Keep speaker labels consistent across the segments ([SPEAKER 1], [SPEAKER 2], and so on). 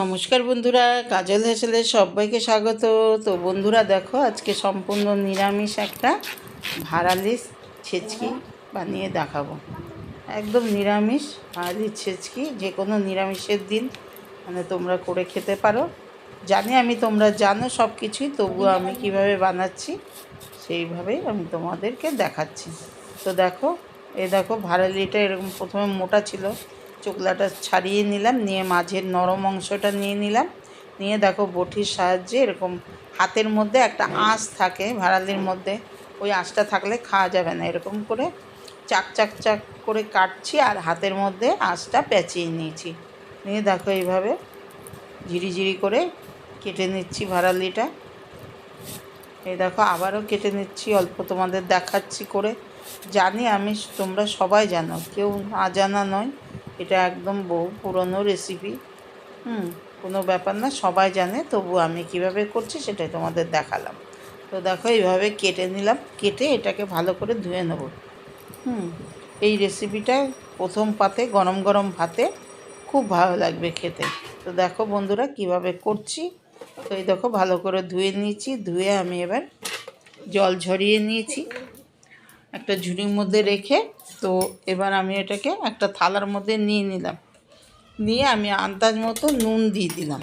[SPEAKER 1] নমস্কার বন্ধুরা, কাজল হেসেলে সবাইকে স্বাগত। তো বন্ধুরা দেখো, আজকে সম্পূর্ণ নিরামিষ একটা ভাড়ালি ছেচকি বানিয়ে দেখাবো। একদম নিরামিষ ভাড়ালি ছেচকি, যে কোনো নিরামিষের দিন মানে তোমরা করে খেতে পারো। জানি আমি তোমরা জানো সব কিছুই তবুও আমি কীভাবে বানাচ্ছি, সেইভাবেই আমি তোমাদেরকে দেখাচ্ছি। তো দেখো, এ দেখো ভাড়ালিটা এরকম প্রথমে মোটা ছিল। চোকলাটা ছাড়িয়ে নিলাম, নিয়ে মাঝের নরম অংশটা নিয়ে নিলাম। নিয়ে দেখো বটির সাহায্যে এরকম হাতের মধ্যে একটা আঁশ থাকে, ভাড়ালির মধ্যে। ওই আঁশটা থাকলে খাওয়া যাবে না। এরকম করে চাক চাক চাক করে কাটছি আর হাতের মধ্যে আঁশটা পেঁচিয়ে নিয়েছি। নিয়ে দেখো এইভাবে ঝিরিঝিরি করে কেটে নিচ্ছি ভাড়ালিটা। এই দেখো আবারও কেটে নিচ্ছি, অল্প তোমাদের দেখাচ্ছি করে। জানি আমি, তোমরা সবাই জানো, কেউ না জানা নয়। এটা একদম বহু পুরনো রেসিপি হুম, কোনো ব্যাপার না, সবাই জানে তবু আমি কীভাবে করছি সেটাই তোমাদের দেখালাম। তো দেখো, এইভাবে কেটে নিলাম, কেটে এটাকে ভালো করে ধুয়ে নেব। হুম, এই রেসিপিটা প্রথম পাতে, গরম গরম ভাতে খুব ভালো লাগবে খেতে। তো দেখো বন্ধুরা, কীভাবে করছি। তো এই দেখো, ভালো করে ধুয়ে নিয়েছি, ধুয়ে আমি এবার জল ঝরিয়ে নিয়েছি। একটা ঝুড়ির মধ্যে রেখে, তো এবার আমি এটাকে একটা থালার মধ্যে নিয়ে নিলাম। নিয়ে আমি আন্দাজ মতো নুন দিয়ে দিলাম।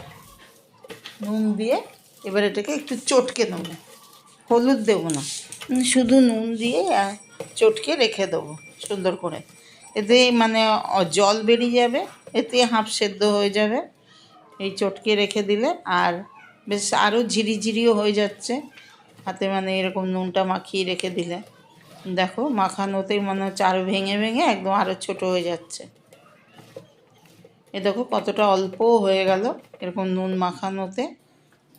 [SPEAKER 1] নুন দিয়ে এবার এটাকে একটু চটকে নেব। হলুদ দেবো না। শুধু নুন দিয়ে চটকে রেখে দেবো সুন্দর করে। এতে মানে জল বেরিয়ে যাবে, এতে হাফ সেদ্ধ হয়ে যাবে। এই চটকে রেখে দিলে আর বেশ আরও ঝিরিঝিরিও হয়ে যাচ্ছে। হাতে মানে এরকম নুনটা মাখিয়ে রেখে দিলে। দেখো মাখানোতেই মনে হচ্ছে আরও ভেঙে ভেঙে একদম আরও ছোট হয়ে যাচ্ছে। এ দেখো কতটা অল্প হয়ে গেল এরকম নুন মাখানোতে।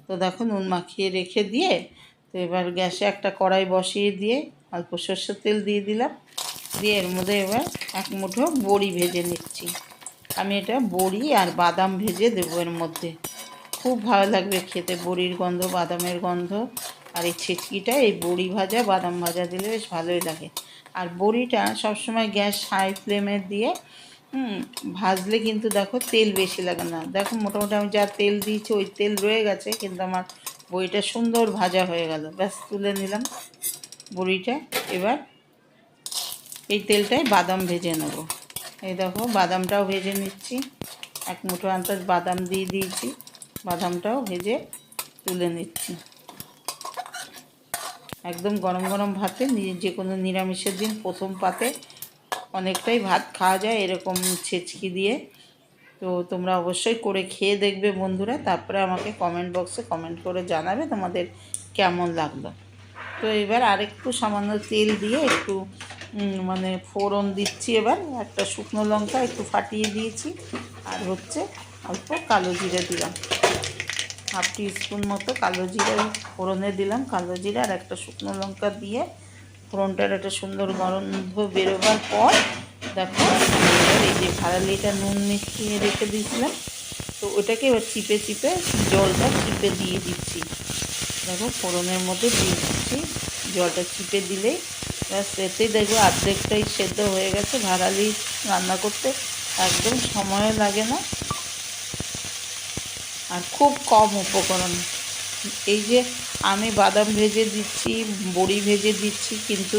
[SPEAKER 1] তো দেখো নুন মাখিয়ে রেখে দিয়ে তো এবার গ্যাসে একটা কড়াই বসিয়ে দিয়ে অল্প সর্ষের তেল দিয়ে দিলাম। দিয়ে এর মধ্যে এবার এক মুঠো বড়ি ভেজে নিচ্ছি। আমি এটা বড়ি আর বাদাম ভেজে দেবো এর মধ্যে। খুব ভালো লাগবে খেতে, বড়ির গন্ধ, বাদামের গন্ধ। আর এই ছেচকিটা এই বড়ি ভাজা, বাদাম ভাজা দিলে বেশ ভালোই লাগে। আর বড়িটা সবসময় গ্যাস হাই ফ্লেমে দিয়ে ভাজলে কিন্তু দেখো তেল বেশি লাগে না। দেখো মোটামুটি আমি যা তেল দিয়েছি ওই তেল রয়ে গেছে, কিন্তু আমার বড়িটা সুন্দর ভাজা হয়ে গেল। ব্যাস, তুলে নিলাম বড়িটা। এবার এই তেলটায় বাদাম ভেজে নেব। এই দেখো, বাদামটাও ভেজে নিচ্ছি। এক মুঠো আন্দাজ বাদাম দিয়ে দিয়েছি। বাদামটাও ভেজে তুলে নিচ্ছি। একদম গরম গরম ভাতে যে কোনো নিরামিষের দিন প্রথম পাতে অনেকটাই ভাত খাওয়া যায় এরকম ছেচকি দিয়ে। তো তোমরা অবশ্যই করে খেয়ে দেখবে বন্ধুরা, তারপরে আমাকে কমেন্ট বক্সে কমেন্ট করে জানাবে তোমাদের কেমন লাগল। তো এবার আরেকটু সামান্য তেল দিয়ে একটু মানে ফোড়ন দিচ্ছি এবার, একটা শুকনো লঙ্কা একটু ফাটিয়ে দিয়েছি, আর হচ্ছে অল্প কালো জিরে দিলাম। হাফ টি স্পুন মতো কালো জিরে ফোড়নে দিলাম। কালো জিরা আর একটা শুকনো লঙ্কা দিয়ে ফোড়নটার একটা সুন্দর গন্ধ বেরোবার পর দেখো এই যে ভাড়ালিটা নুন মিশিয়ে রেখে দিয়েছিলাম। তো ওটাকে এবার চিপে চিপে জলটা চিপে দিয়ে দিচ্ছি। দেখো, ফোড়নের মধ্যে দিয়ে দিচ্ছি। জলটা চিপে দিলেই ব্যাস এতেই দেখব অর্ধেকটাই সেদ্ধ হয়ে গেছে। ভাড়ালি রান্না করতে একদম সময়ও লাগে না। আর খুব কম উপকরণ। এই যে আমি বাদাম ভেজে দিচ্ছি, বড়ি ভেজে দিচ্ছি, কিন্তু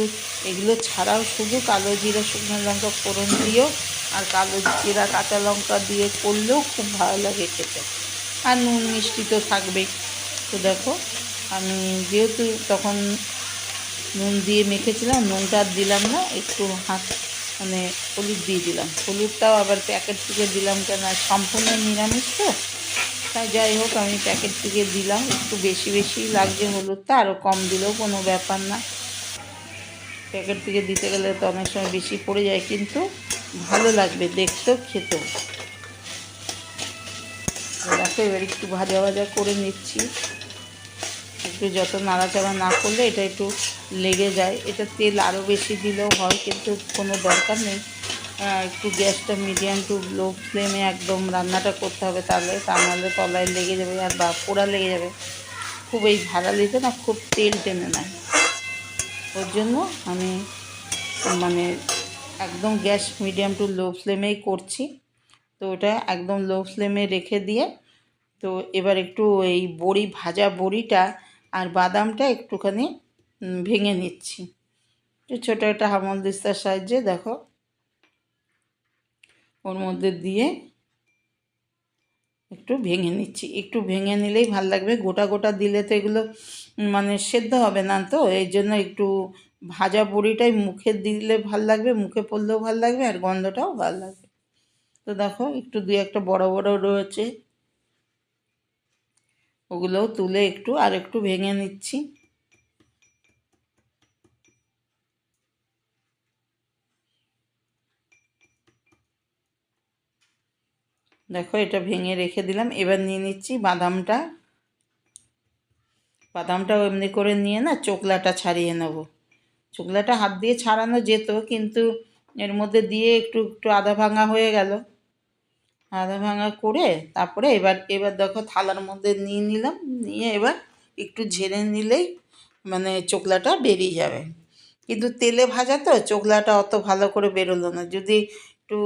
[SPEAKER 1] এগুলো ছাড়াও শুধু কালো জিরা, শুকনো লঙ্কা ফোড়ন দিয়েও আর কালো জিরা, কাঁচা লঙ্কা দিয়ে করলেও খুব ভালো লাগে খেতে। আর নুন মিষ্টি তো থাকবেই। তো দেখো, আমি যেহেতু তখন নুন দিয়ে মেখেছিলাম, নুনটা দিলাম না, একটু হাত মানে হলুদ দিয়ে দিলাম। হলুদটাও আবার প্যাকেট থেকে দিলাম কেন? সম্পূর্ণ নিরামিষ তো। যাই হোক, আমি প্যাকেট থেকে দিলাম। একটু বেশি বেশি লাগছে হলুদটা আরও কম দিলেও কোনো ব্যাপার না। প্যাকেট থেকে দিতে গেলে তো অনেক সময় বেশি পড়ে যায়, কিন্তু ভালো লাগবে দেখতেও, খেতেও। দেখো, এবার একটু ভাজা ভাজা করে নিচ্ছি। একটু যত নাড়াচাড়া না করলে এটা একটু লেগে যায়। এটা তেল আরও বেশি দিলেও হয়, কিন্তু কোনো দরকার নেই। একটু গ্যাসটা মিডিয়াম টু লো ফ্লেমে একদম রান্নাটা করতে হবে তাহলে। তা নাহলে তলায় লেগে যাবে আর বা পোড়া লেগে যাবে। খুব এই ভাড়া ভাড়ালিতে না খুব তেল টেনে নেয়। ওর জন্য আমি মানে একদম গ্যাস মিডিয়াম টু লো ফ্লেমেই করছি। তো ওটা একদম লো ফ্লেমে রেখে দিয়ে, তো এবার একটু এই বড়ি, ভাজা বড়িটা আর বাদামটা একটুখানি ভেঙে নিচ্ছি। ছোটো একটা হামল দিস্তার সাহায্যে দেখো। ওর মধ্যে দিয়ে একটু ভেঙে নিচ্ছি। একটু ভেঙে নিলেই ভালো লাগবে। গোটা গোটা দিলে তো এগুলো মানে সেদ্ধ হবে না তো? এই জন্য একটু ভাজা বড়িটাই মুখে দিলে ভালো লাগবে, মুখে পড়লেও ভালো লাগবে আর গন্ধটাও ভালো লাগবে। তো দেখো, একটু দুই একটা বড় বড় রয়েছে। ওগুলোও তুলে একটু আর একটু ভেঙে নিচ্ছি। দেখো, এটা ভেঙে রেখে দিলাম। এবার নিয়ে নিচ্ছি বাদামটা। বাদামটা এমনি করে নিয়ে না চোকলাটা ছাড়িয়ে নেব। চোকলাটা হাত দিয়ে ছাড়ানো যেত, কিন্তু এর মধ্যে দিয়ে একটু একটু আধা ভাঙা হয়ে গেল। আধা ভাঙা করে তারপরে এবার এবার দেখো থালার মধ্যে নিয়ে নিলাম। নিয়ে এবার একটু ঝেড়ে নিলেই মানে চোকলাটা বেরিয়ে যাবে। কিন্তু তেলে ভাজা তো, চোকলাটা অত ভালো করে বেরোলো না। যদি একটু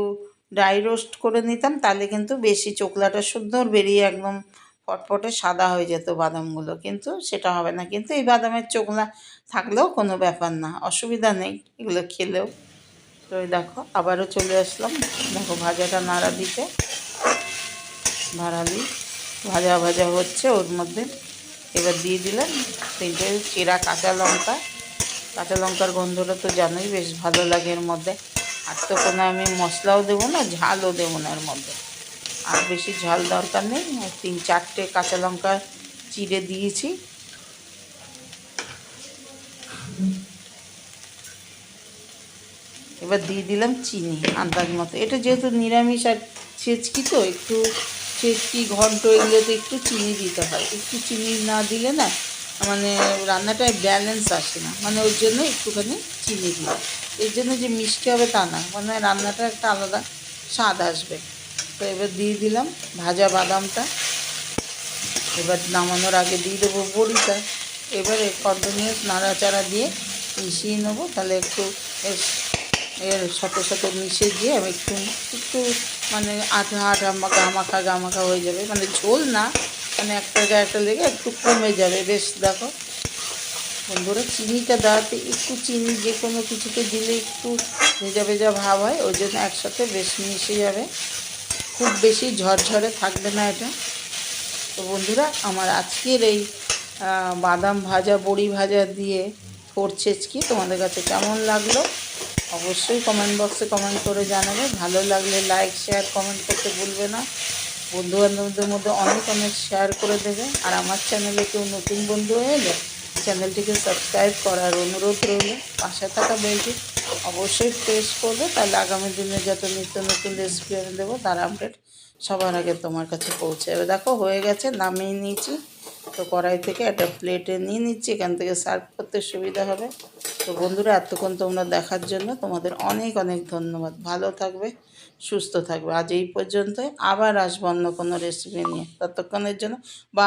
[SPEAKER 1] ড্রাই রোস্ট করে নিতাম, তাহলে কিন্তু বেশি চোকলাটা সুন্দর বেরিয়ে একদম ফটফটে সাদা হয়ে যেত বাদামগুলো। কিন্তু সেটা হবে না। কিন্তু এই বাদামের চোকলা থাকলেও কোনো ব্যাপার না, অসুবিধা নেই, এগুলো খেলেও। তো দেখো, আবারও চলে আসলাম। দেখো ভাজাটা নাড়া দিতে। ভাড়ালি। ভাজা ভাজা হচ্ছে ওর মধ্যে। এবার দিয়ে দিলাম তিনটে চেরা কাঁচা লঙ্কা। কাঁচা লঙ্কার গন্ধটা তো জানোই, বেশ ভালো লাগে এর মধ্যে। আর তো কোনো আমি মশলাও দেবো না, ঝালও দেবো না এর মধ্যে। আর বেশি ঝাল দরকার নেই তিন চারটে কাঁচা লঙ্কা চিড়ে দিয়েছি। এবার দিয়ে দিলাম চিনি আন্দাজ মতো। এটা যেহেতু নিরামিষ আর ছেচকি তো, একটু ছেচকি ঘন্ট এগুলোতে একটু চিনি দিতে হয়। একটু চিনি না দিলে না মানে রান্নাটায় ব্যালেন্স আসে না। মানে ওর জন্য একটুখানি চিনি দিই। এর জন্য যে মিষ্টি হবে তা না। মানে রান্নাটা একটা আলাদা স্বাদ আসবে। তো এবার দিয়ে দিলাম ভাজা বাদামটা। এবার নামানোর আগে দিয়ে দেবো বড়িটা। এবারে কন্টিনিউস নাড়াচাড়া দিয়ে মিশিয়ে নেব। তাহলে একটু এর এর সাথে সাথে মিশে দিয়ে আমি একটু একটু মানে আঠা আঠা গামাখা গামাখা হয়ে যাবে। মানে ঝোল না। মানে একটা একটা লেগে একটু কমে যাবে। বেশ, দেখো। বন্ধুরা, চিনিটা দেওয়াতে একটু চিনি, যে কোনো কিছুতে দিলে একটু ভেজা ভেজা ভাব হয়, ওই জন্য একসাথে বেশ মিশে যাবে। খুব বেশি ঝরঝরে থাকবে না এটা। তো বন্ধুরা, আমার আজকের এই বাদাম ভাজা, বড়ি ভাজা দিয়ে করছে কি তোমাদের কাছে কেমন লাগল? অবশ্যই কমেন্ট বক্সে কমেন্ট করে জানাবে। ভালো লাগলে লাইক, শেয়ার, কমেন্ট করতে ভুলবে না। বন্ধু বান্ধবদের মধ্যে অনেক অনেক শেয়ার করে দেবে। আর আমার চ্যানেলে কেউ নতুন বন্ধু হয়ে এলে চ্যানেলটিকে সাবস্ক্রাইব করার অনুরোধ রইল। পাশে থাকা বেলটি অবশ্যই প্রেস করবে। তাহলে আগামী দিনে যত নিত্য নতুন রেসিপি আমি দেবো, তার আপডেট সবার আগে তোমার কাছে পৌঁছে যাবে। দেখো, হয়ে গেছে, নামিয়ে নিয়েছি। তো কড়াই থেকে একটা প্লেটে নিয়ে নিচ্ছি, এখান থেকে সার্ভ করতে সুবিধা হবে। তো বন্ধুরা, এতক্ষণ তোমরা দেখার জন্য তোমাদের অনেক অনেক ধন্যবাদ। ভালো থাকবে। সুস্থ থাকবে। আজ এই পর্যন্তই। আবার আসব অন্য কোনো রেসিপি নিয়ে। ততক্ষণের জন্য বা